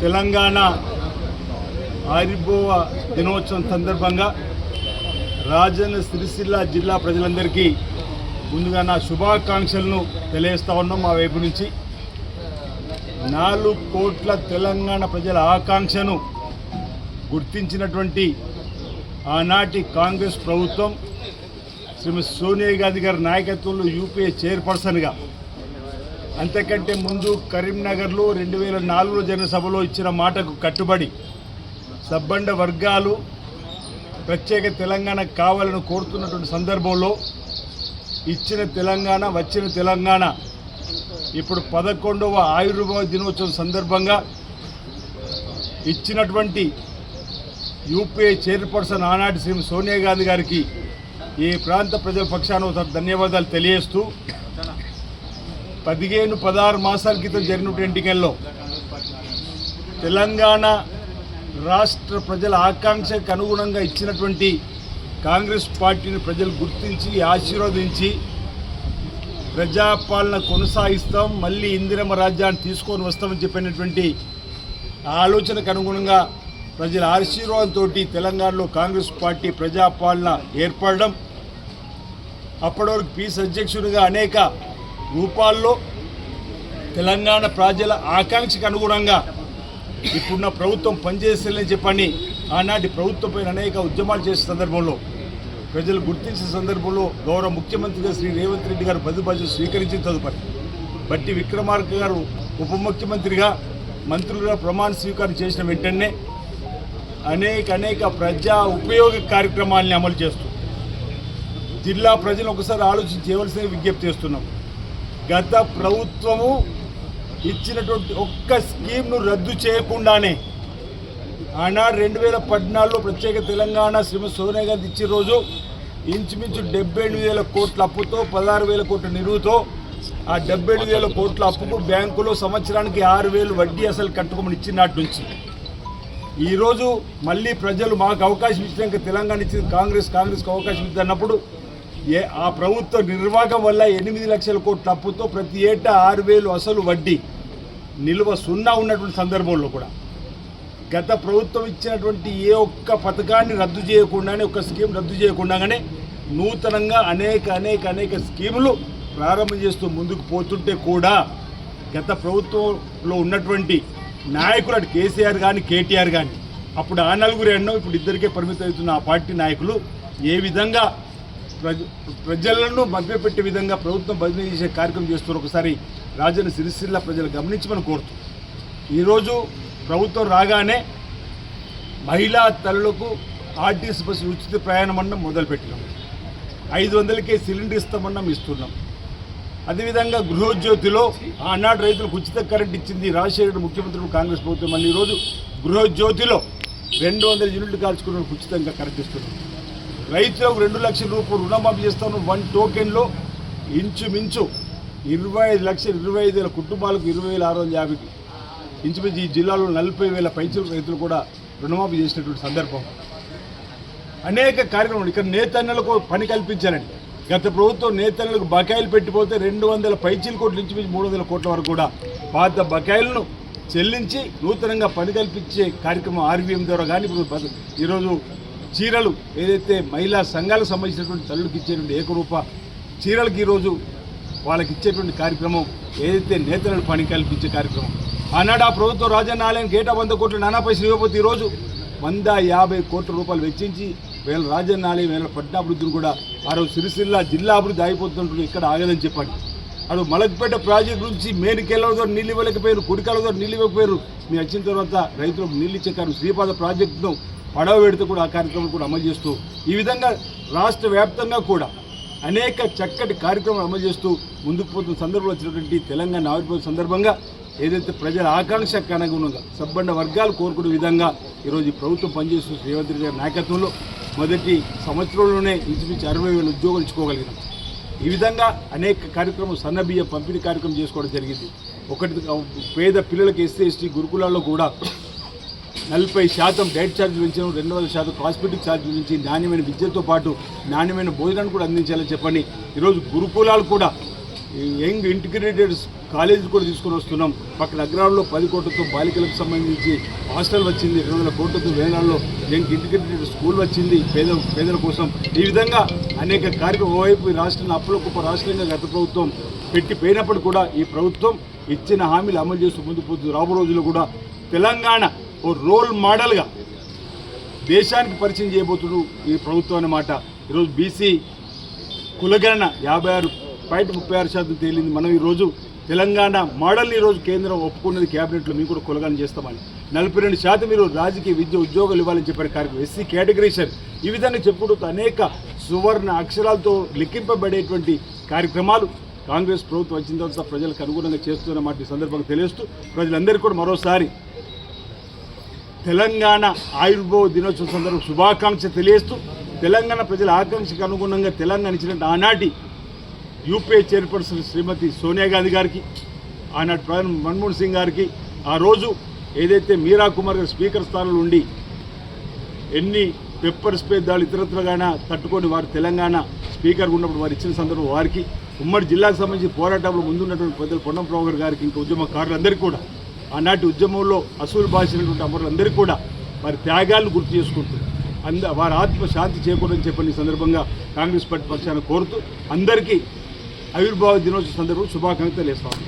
తెలంగాణ ఆరిబోవ దినోత్సవం సందర్భంగా రాజన్న సిరిసిల్ల జిల్లా ప్రజలందరికీ ముందుగా నా శుభాకాంక్షలను తెలియజేస్తా ఉన్నాం మా వైపు నుంచి. నాలుగు కోట్ల తెలంగాణ ప్రజల ఆకాంక్షను గుర్తించినటువంటి ఆనాటి కాంగ్రెస్ ప్రభుత్వం శ్రీమతి సోనియా గాంధీ గారి నాయకత్వంలో యూపీఏ చైర్పర్సన్గా అంతకంటే ముందు కరీంనగర్లో రెండు వేల నాలుగులో జరిగిన సభలో ఇచ్చిన మాటకు కట్టుబడి సబ్బండ వర్గాలు ప్రత్యేక తెలంగాణ కావాలని కోరుతున్నటువంటి సందర్భంలో ఇచ్చిన తెలంగాణ వచ్చిన తెలంగాణ ఇప్పుడు పదకొండవ ఆయుర్వేద దినోత్సవం సందర్భంగా ఇచ్చినటువంటి యూపీఏ చైర్పర్సన్ ఆనాటి శ్రీ సోనియా గాంధీ గారికి ఈ ప్రాంత ప్రజల పక్షాన ధన్యవాదాలు తెలియజేస్తూ పదిహేను పదహారు మాసాల క్రితం జరిగినటువంటి ఎన్నికల్లో తెలంగాణ రాష్ట్ర ప్రజల ఆకాంక్షకు అనుగుణంగా ఇచ్చినటువంటి కాంగ్రెస్ పార్టీని ప్రజలు గుర్తించి ఆశీర్వదించి ప్రజాపాలన కొనసాగిస్తాం మళ్ళీ ఇందిరమ్మ రాజ్యాన్ని తీసుకొని వస్తామని చెప్పినటువంటి ఆలోచనకు అనుగుణంగా ప్రజల ఆశీర్వాదంతో తెలంగాణలో కాంగ్రెస్ పార్టీ ప్రజాపాలన ఏర్పడడం. అప్పటివరకు పీస్ అధ్యక్షుడిగా అనేక రూపాల్లో తెలంగాణ ప్రజల ఆకాంక్షకు అనుగుణంగా ఇప్పుడున్న ప్రభుత్వం పనిచేసేదని చెప్పని ఆనాటి ప్రభుత్వంపై అనేక ఉద్యమాలు చేసే సందర్భంలో ప్రజలు గుర్తించిన సందర్భంలో గౌరవ ముఖ్యమంత్రిగా శ్రీ రేవంత్ రెడ్డి గారు పది బాధ్యత స్వీకరించిన తదుపరి. బట్టి విక్రమార్క గారు ఉప ముఖ్యమంత్రిగా మంత్రులుగా ప్రమాణ స్వీకారం చేసిన వెంటనే అనేక అనేక ప్రజా ఉపయోగ కార్యక్రమాల్ని అమలు చేస్తూ జిల్లా ప్రజలు ఒకసారి ఆలోచన చేయవలసిన విజ్ఞప్తి చేస్తున్నాం. గత ప్రభుత్వము ఇచ్చినటువంటి ఒక్క స్కీమ్ను రద్దు చేయకుండానే ఆనాడు రెండు వేల పద్నాలుగులో ప్రత్యేక తెలంగాణ శ్రీమతి సోనియా గాంధీ ఇచ్చిన రోజు ఇంచుమించు డెబ్బై ఎనిమిది వేల కోట్ల అప్పుతో పదహారు వేల కోట్ల నిలువుతో ఆ డెబ్బై ఎనిమిది వేల కోట్ల అప్పుకు బ్యాంకులో సంవత్సరానికి ఆరు వేలు వడ్డీ అసలు కట్టుకోమని ఇచ్చినట్టు నుంచి. ఈరోజు మళ్ళీ ప్రజలు మాకు అవకాశం ఇచ్చినాక తెలంగాణ ఇచ్చింది కాంగ్రెస్ కాంగ్రెస్కి అవకాశం ఇద్దన్నప్పుడు ఏ ఆ ప్రభుత్వ నిర్వాహకం వల్ల ఎనిమిది లక్షల కోట్ల అప్పుతో ప్రతి ఏటా ఆరు వేలు అసలు వడ్డీ. నిల్వ సున్నా ఉన్నటువంటి సందర్భంలో కూడా. గత ప్రభుత్వం ఇచ్చినటువంటి ఏ ఒక్క పథకాన్ని రద్దు చేయకుండానే ఒక స్కీమ్ రద్దు చేయకుండానే నూతనంగా అనేక అనేక అనేక స్కీములు ప్రారంభం చేస్తూ ముందుకు పోతుంటే కూడా గత ప్రభుత్వంలో ఉన్నటువంటి నాయకులు అటు కేసీఆర్ కానీ కేటీఆర్ కానీ అప్పుడు ఆ నలుగురు ఎన్నో ఇప్పుడు ఇద్దరికే పరిమితం అవుతున్న ఆ పార్టీ నాయకులు ఏ విధంగా ప్రజలను మభ్యపెట్టే విధంగా ప్రభుత్వం బదిలీ చేసే కార్యక్రమం చేస్తున్నారు. ఒకసారి రాజన్న సిరిసిల్ల ప్రజలు గమనించమని కోరుతూ. ఈరోజు ప్రభుత్వం రాగానే మహిళా తల్లులకు ఆర్టీసీ బస్సు ఉచిత ప్రయాణం అన్నం మొదలుపెట్టినాం. ఐదు వందలకే సిలిండర్ ఇస్తామన్నాం ఇస్తున్నాం. అదేవిధంగా గృహోద్యోతిలో ఆనాడు రైతులకు ఉచిత కరెంట్ ఇచ్చింది రాజశేఖర ముఖ్యమంత్రి కాంగ్రెస్ ప్రభుత్వం. మళ్ళీ ఈరోజు గృహోద్యోతిలో రెండు వందల యూనిట్లు కాల్చుకున్న ఉచితంగా కరెంట్ ఇస్తున్నాం. రైతులకు రెండు లక్షల రూపాయలు రుణమాఫీ చేస్తాను వన్ టోకెన్లో ఇంచుమించు ఇరవై ఐదు లక్షలు ఇరవై ఐదు వేల కుటుంబాలకు ఇరవై వేల ఆరు వందల యాభైకి ఇంచుమించు ఈ జిల్లాలో నలభై వేల పైచలు రైతులు కూడా రుణమాఫీ చేసినటువంటి సందర్భం. అనేక కార్యక్రమాలు ఇక్కడ నేతన్నలకు పని కల్పించారండి గత ప్రభుత్వం నేతన్నలకు బకాయిలు పెట్టిపోతే రెండు వందల పైచీల కోట్ల నుంచి మూడు వందల కోట్ల వరకు కూడా పాత బకాయిలను చెల్లించి నూతనంగా పని కల్పించే కార్యక్రమం ఆర్బీఎం ద్వారా కానీ ఇప్పుడు ఈరోజు చీరలు ఏదైతే మహిళా సంఘాలకు సంబంధించినటువంటి తల్లులకు ఇచ్చేటువంటి ఏకరూప చీరలకు ఈరోజు వాళ్ళకి ఇచ్చేటువంటి కార్యక్రమం ఏదైతే నేతలను పని కల్పించే కార్యక్రమం. ఆనాడు ఆ ప్రభుత్వం రాజన్న ఆలయానికి ఏటా వంద కోట్లు నానా పైసలు ఇవ్వకపోతే ఈరోజు వంద యాభై కోట్ల రూపాయలు వెచ్చించి వీళ్ళ రాజన్న ఆలయం వీళ్ళ పట్టణాభివృద్ధిని కూడా ఆ రోజు సిరిసిల్ల జిల్లా అభివృద్ధి అయిపోతుంటుంది ఇక్కడ ఆగదని చెప్పండి అటు మలక్పేట ప్రాజెక్టు నుంచి మేడికెళ్ళ ద్వారా నీళ్ళు ఇవ్వలేకపోయారు కుడికాల ద్వారా నీళ్ళు ఇవ్వకపోయారు. మీ వచ్చిన తర్వాత రైతులకు నీళ్ళు ఇచ్చే కారణం శ్రీపాద ప్రాజెక్టును పడవ పెడితే కూడా ఆ కార్యక్రమం కూడా అమలు చేస్తూ ఈ విధంగా రాష్ట్ర వ్యాప్తంగా కూడా అనేక చక్కటి కార్యక్రమాలు అమలు చేస్తూ ముందుకు పోతున్న సందర్భంలో వచ్చినటువంటి తెలంగాణ ఆవిర్భావ సందర్భంగా ఏదైతే ప్రజల ఆకాంక్ష కనుగుణంగా సబ్బండ వర్గాలు కోరుకునే విధంగా ఈరోజు ప్రభుత్వం పనిచేస్తున్న రేవంత్ రెడ్డి గారి నాయకత్వంలో మొదటి సంవత్సరంలోనే ఇంచుమించు అరవై వేల ఉద్యోగాలు ఇచ్చుకోగలిగినాం ఈ విధంగా అనేక కార్యక్రమం సన్నబియ్య పంపిణీ కార్యక్రమం చేసుకోవడం జరిగింది. ఒకటి పేద పిల్లలకి ఎస్సీ ఎస్టీ గురుకులాల్లో కూడా నలభై శాతం డైట్ ఛార్జ్ పెంచడం రెండు వందల శాతం కాస్మెటిక్ ఛార్జ్ నుంచి నాణ్యమైన విద్యతో పాటు నాణ్యమైన భోజనాన్ని కూడా అందించాలని చెప్పండి ఈరోజు గురుకులాలు కూడా యంగ్ ఇంటిగ్రేటెడ్ కాలేజీ కూడా తీసుకొని వస్తున్నాం. పక్కన అగ్రాల్లో పది కోట్లతో బాలికలకు సంబంధించి హాస్టల్ వచ్చింది రెండు వందల కోట్లతో వేలాల్లో యంగ్ ఇంటిగ్రేటెడ్ స్కూల్ వచ్చింది పేద పేదల కోసం. ఈ విధంగా అనేక కార్యక్రమం ఓవైపు ఈ రాష్ట్రాన్ని అప్పుల గొప్ప రాష్ట్రంగా గత ప్రభుత్వం పెట్టి పోయినప్పుడు కూడా ఈ ప్రభుత్వం ఇచ్చిన హామీలు అమలు చేస్తూ ముందు పోతుంది. రాబో రోజుల్లో కూడా తెలంగాణ ఓ రోల్ మోడల్గా దేశానికి పరిచయం చేయబోతుడు ఈ ప్రభుత్వం అన్నమాట ఈరోజు బీసీ కులగణన యాభై ఆరు పాయింట్ ముప్పై ఆరు శాతం తేలింది. మనం ఈరోజు తెలంగాణ మోడల్ని ఈరోజు కేంద్రం ఒప్పుకున్నది క్యాబినెట్లో మేము కూడా కులగణన చేస్తామని. నలభై రెండు శాతం మీరు రాజకీయ విద్య ఉద్యోగాలు ఇవ్వాలని చెప్పిన కార్యక్రమం. ఎస్సీ కేటగిరీషన్ ఈ విధంగా చెప్పుకుంటూ అనేక సువర్ణ అక్షరాలతో లెక్కింపబడేటువంటి కార్యక్రమాలు కాంగ్రెస్ ప్రభుత్వం వచ్చిన తర్వాత ప్రజలకు అనుగుణంగా చేస్తున్నమాట ఈ సందర్భంగా తెలియస్తూ ప్రజలందరికీ కూడా మరోసారి తెలంగాణ ఆయుర్భవ దినోత్సవం సందర్భం శుభాకాంక్ష తెలియస్తూ తెలంగాణ ప్రజల ఆకాంక్షకు అనుగుణంగా తెలంగాణ ఇచ్చినట్టు ఆనాటి యూపీఏ చైర్పర్సన్ శ్రీమతి సోనియా గాంధీ గారికి ఆనాటి ప్రధాని మన్మోహన్ సింగ్ గారికి ఆ రోజు ఏదైతే మీరా కుమార్ గారు స్పీకర్ స్థానంలో ఉండి ఎన్ని పెప్పర్ స్ప్రే దాడులు ఇతరత్రగాన తట్టుకొని వారు తెలంగాణ స్పీకర్ ఉన్నప్పుడు వారు ఇచ్చిన సందర్భం వారికి ఉమ్మడి జిల్లాకు సంబంధించి పోరాటంలో ముందున్నటువంటి పెద్దలు పొన్నం ప్రభు గారికి ఇంకా ఉద్యమకారులందరికీ కూడా ఆనాటి ఉద్యమంలో అసూలు బాసినటువంటి అమరులందరికీ కూడా వారి త్యాగాలను గుర్తు చేసుకుంటూ అంద వారి ఆత్మ శాంతి చేకూరని చెప్పని సందర్భంగా కాంగ్రెస్ పార్టీ పక్షాన కోరుతూ అందరికీ ఆవిర్భావ దినోత్సవ సందర్భంగా శుభాకాంక్షలు తెలియస్తాను